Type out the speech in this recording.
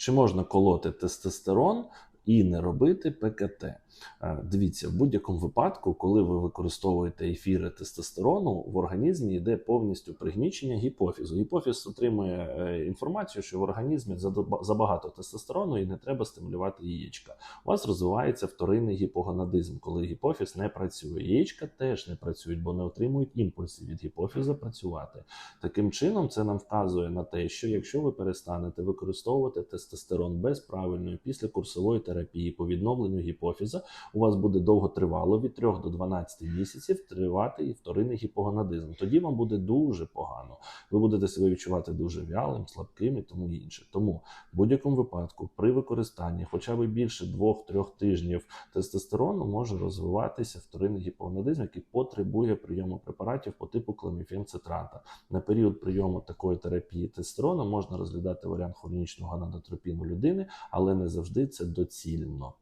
Чи можна колоти тестостерон і не робити ПКТ? Е, Дивіться, в будь-якому випадку, коли ви використовуєте ефіри тестостерону, в організмі йде повністю пригнічення гіпофізу. Гіпофіз отримує е, інформацію, що в організмі забагато тестостерону і не треба стимулювати яєчка. У вас розвивається вторинний гіпогонадизм, коли гіпофіз не працює. Яєчка теж не працюють, бо не отримують імпульсів від гіпофіза працювати. Таким чином, це нам вказує на те, що якщо ви перестанете використовувати тестостерон без правильної післякурсової терапії по відновленню гіпофіза, у вас буде довготривало від 3 до 12 місяців тривати і вторинний гіпогонадизм. Тоді вам буде дуже погано. Ви будете себе відчувати дуже вялим, слабким і тому інше. Тому в будь-якому випадку при використанні хоча б більше 2-3 тижнів тестостерону може розвиватися вторинний гіпогонадизм, який потребує прийому препаратів по типу клеміфенцитрата. На період прийому такої терапії тестостерону можна розглядати варіант хронічного гонадотропіну людини, але не завжди це доцільно. facilement.